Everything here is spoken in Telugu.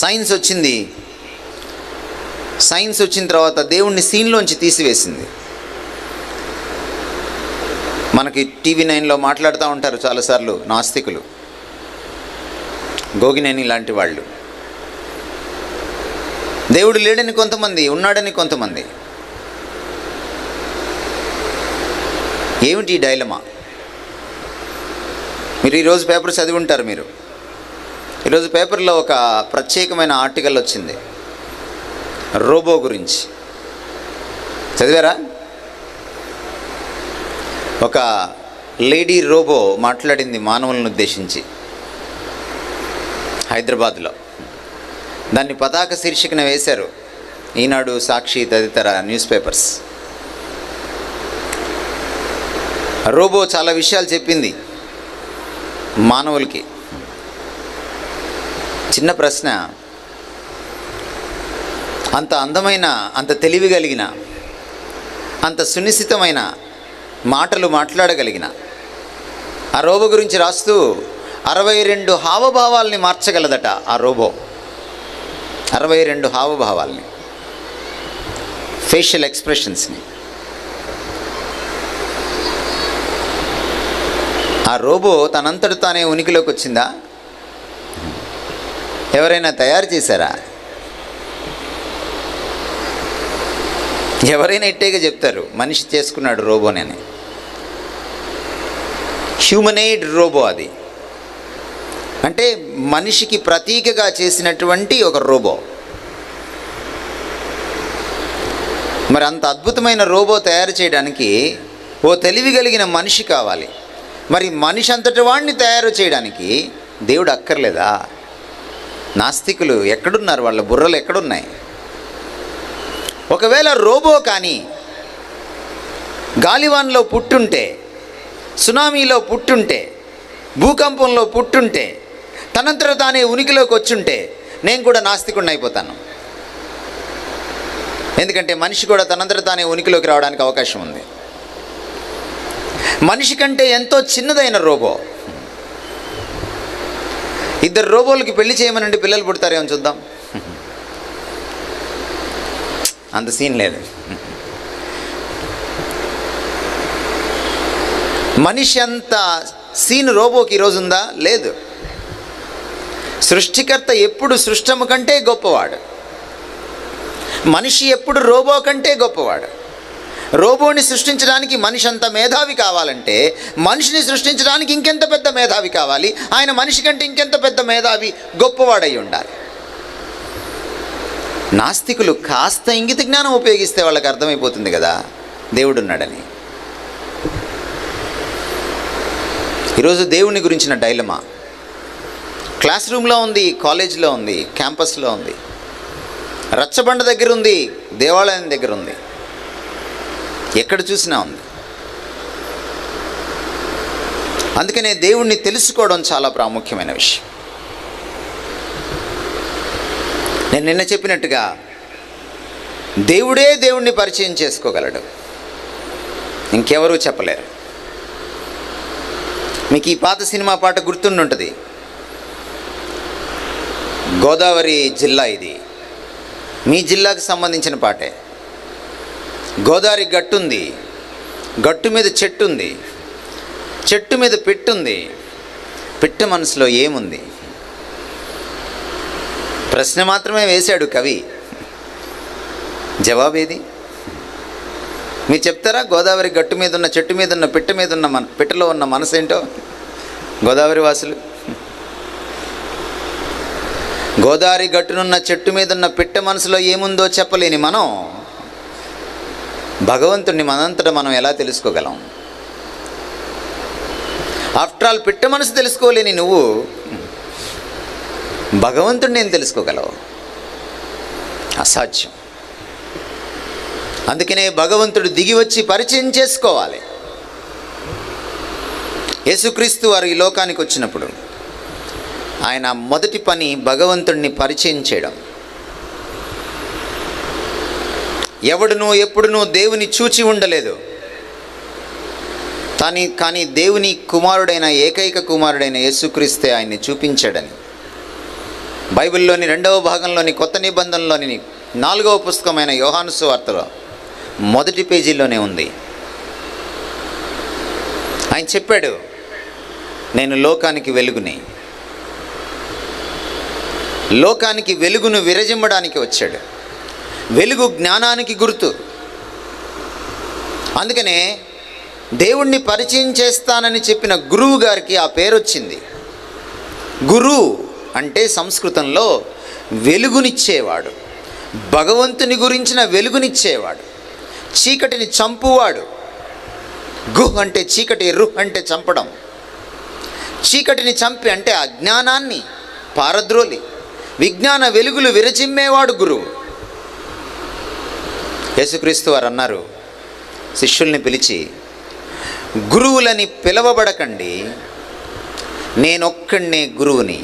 సైన్స్ వచ్చింది. సైన్స్ వచ్చిన తర్వాత దేవుణ్ణి సీన్లోంచి తీసివేసింది. మనకి టీవీ నైన్లో మాట్లాడుతూ ఉంటారు చాలాసార్లు నాస్తికులు. గోగినేని లాంటి వాళ్ళు. దేవుడు లేడని కొంతమంది ఉన్నాడని కొంతమంది. ఏమిటి ఈ డైలమా? మీరు ఈరోజు పేపర్ చదివి ఉంటారు మీరు. ఈరోజు పేపర్లో ఒక ప్రత్యేకమైన ఆర్టికల్ వచ్చింది. రోబో గురించి. చదివారా? ఒక లేడీ రోబో మాట్లాడింది మానవులను ఉద్దేశించి. హైదరాబాద్లో. దాన్ని పతాక శీర్షికన వేశారు ఈనాడు సాక్షి తదితర న్యూస్ పేపర్స్. రోబో చాలా విషయాలు చెప్పింది మానవులకి. చిన్న ప్రశ్న. అంత అందమైన అంత తెలివి కలిగిన అంత సునిశ్చితమైన మాటలు మాట్లాడగలిగిన ఆ రోబో గురించి రాస్తూ అరవై రెండు హావభావాల్ని మార్చగలదట ఆ రోబో. అరవై రెండు హావభావాల్ని. ఫేషియల్ ఎక్స్ప్రెషన్స్ని ఆ రోబో తనంతట తానే ఉనికిలోకి వచ్చిందా ఎవరైనా తయారు చేశారా? ఎవరైనా ఇట్టేగా చెప్తారు మనిషి చేసుకున్నాడు రోబోనని హ్యూమనైడ్ రోబో అది. అంటే మనిషికి ప్రతీకగా చేసినటువంటి ఒక రోబో. మరి అంత అద్భుతమైన రోబో తయారు చేయడానికి ఓ తెలివి కలిగిన మనిషి కావాలి. మరి మనిషి అంతటి వాడిని తయారు చేయడానికి దేవుడు అక్కర్లేదా? నాస్తికులు ఎక్కడున్నారు? వాళ్ళ బుర్రలు ఎక్కడున్నాయి? ఒకవేళ రోబో కానీ గాలివాన్లో పుట్టుంటే సునామీలో పుట్టుంటే భూకంపంలో పుట్టుంటే తనంతట తానే ఉనికిలోకి వచ్చుంటే నేను కూడా నాస్తికుడిని అయిపోతాను. ఎందుకంటే మనిషి కూడా తనంతట తానే ఉనికిలోకి రావడానికి అవకాశం ఉంది. మనిషి కంటే ఎంతో చిన్నదైన రోబో. ఇద్దరు రోబోలకి పెళ్ళి చేయమనండి పిల్లలు పుడతారేమో చూద్దాం. అంత సీన్ లేదు. మనిషి అంత సీన్ రోబోకి ఈరోజు ఉందా? లేదు. సృష్టికర్త ఎప్పుడు సృష్టము కంటే గొప్పవాడు. మనిషి ఎప్పుడు రోబో కంటే గొప్పవాడు. రోబోని సృష్టించడానికి మనిషి అంత మేధావి కావాలంటే మనిషిని సృష్టించడానికి ఇంకెంత పెద్ద మేధావి కావాలి? ఆయన మనిషి కంటే ఇంకెంత పెద్ద మేధావి? గొప్పవాడై ఉండాలి. నాస్తికులు కాస్త ఇంగిత జ్ఞానం ఉపయోగిస్తే వాళ్ళకి అర్థమైపోతుంది కదా? దేవుడున్నాడని. ఈరోజు దేవుని గురించిన డైలమా. క్లాస్ రూమ్లో ఉంది కాలేజీలో ఉంది క్యాంపస్లో ఉంది. రచ్చబండ దగ్గర ఉంది దేవాలయం దగ్గర ఉంది ఎక్కడ చూసినా ఉంది. అందుకనే దేవుణ్ణి తెలుసుకోవడం చాలా ప్రాముఖ్యమైన విషయం. నేను నిన్న చెప్పినట్టుగా దేవుడే దేవుణ్ణి పరిచయం చేసుకోగలడు. ఇంకెవరూ చెప్పలేరు. మీకు ఈ పాత సినిమా పాట గుర్తుండుంటుంది. గోదావరి జిల్లా ఇది. మీ జిల్లాకు సంబంధించిన పాటే. గోదావరి గట్టుంది. గట్టు మీద చెట్టు ఉంది చెట్టు మీద పెట్టుంది. పిట్ట మనసులో ఏముంది? ప్రశ్న మాత్రమే వేశాడు కవి. జవాబేది? మీరు చెప్తారా గోదావరి గట్టు మీద ఉన్న చెట్టు మీద ఉన్న పిట్ట మీద ఉన్న మన పిట్టలో ఉన్న మనసు ఏంటో గోదావరి వాసులు. గోదావరి గట్టునున్న చెట్టు మీద ఉన్న పిట్ట మనసులో ఏముందో చెప్పలేని మనం. భగవంతుడిని మనంతటా మనం ఎలా తెలుసుకోగలం? ఆఫ్టర్ ఆల్ పిట్ట మనసు తెలుసుకోలేని నువ్వు భగవంతుడిని నేను తెలుసుకోగలవు? అసాధ్యం. అందుకనే భగవంతుడు దిగి వచ్చి పరిచయం చేసుకోవాలి. యేసుక్రీస్తు వారు ఈ లోకానికి వచ్చినప్పుడు ఆయన మొదటి పని భగవంతుడిని పరిచయం చేయడం. ఎవడునూ ఎప్పుడునూ దేవుని చూచి ఉండలేదు. కానీ కానీ దేవుని కుమారుడైన ఏకైక కుమారుడైన యేసుక్రీస్తే ఆయన్ని చూపించాడని. బైబిల్లోని రెండవ భాగంలోని కొత్త నిబంధనలోని నాలుగవ పుస్తకమైన యోహానుసు వార్తలో మొదటి పేజీలోనే ఉంది. ఆయన చెప్పాడు నేను లోకానికి వెలుగుని. లోకానికి వెలుగును విరజిమ్మడానికి వచ్చాడు. వెలుగు జ్ఞానానికి గుర్తు. అందుకనే దేవుణ్ణి పరిచయం చేస్తానని చెప్పిన గురువు గారికి ఆ పేరు వచ్చింది గురు అంటే సంస్కృతంలో వెలుగునిచ్చేవాడు. భగవంతుని గురించిన వెలుగునిచ్చేవాడు. చీకటిని చంపువాడు. గుహ్ అంటే చీకటి రుహ్ అంటే చంపడం. చీకటిని చంపి అంటే అజ్ఞానాన్ని పారద్రోలి. విజ్ఞాన వెలుగులు విరచిమ్మేవాడు గురువు. యేసుక్రీస్తు వారు అన్నారు శిష్యుల్ని పిలిచి గురువులని పిలవబడకండి నేనొక్కడినే గురువుని.